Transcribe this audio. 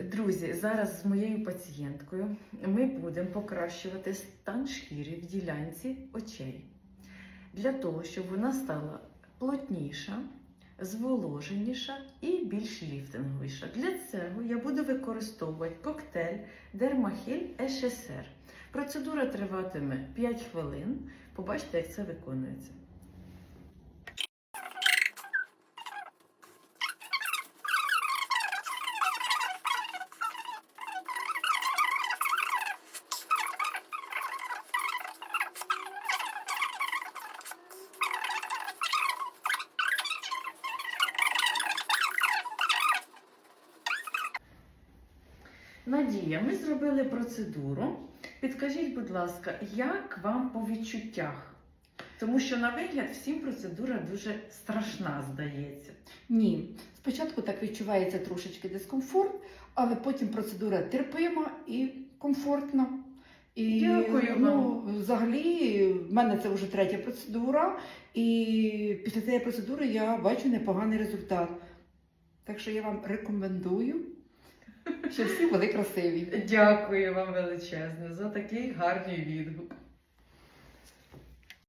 Друзі, зараз з моєю пацієнткою ми будемо покращувати стан шкіри в ділянці очей для того, щоб вона стала плотніша, зволоженіша і більш ліфтинговіша. Для цього я буду використовувати коктейль Дермахіль ССР. Процедура триватиме 5 хвилин. Побачите, як це виконується. Надія, ми зробили процедуру. Підкажіть, будь ласка, як вам по відчуттях? Тому що на вигляд всім процедура дуже страшна, здається. Ні, спочатку так відчувається трошечки дискомфорт, але потім процедура терпима і комфортна. І Дякую ну, взагалі, в мене це вже третя процедура, і після цієї процедури я бачу непоганий результат. Так що я вам рекомендую, щоб всі були красиві. Дякую вам величезне за такий гарний відгук.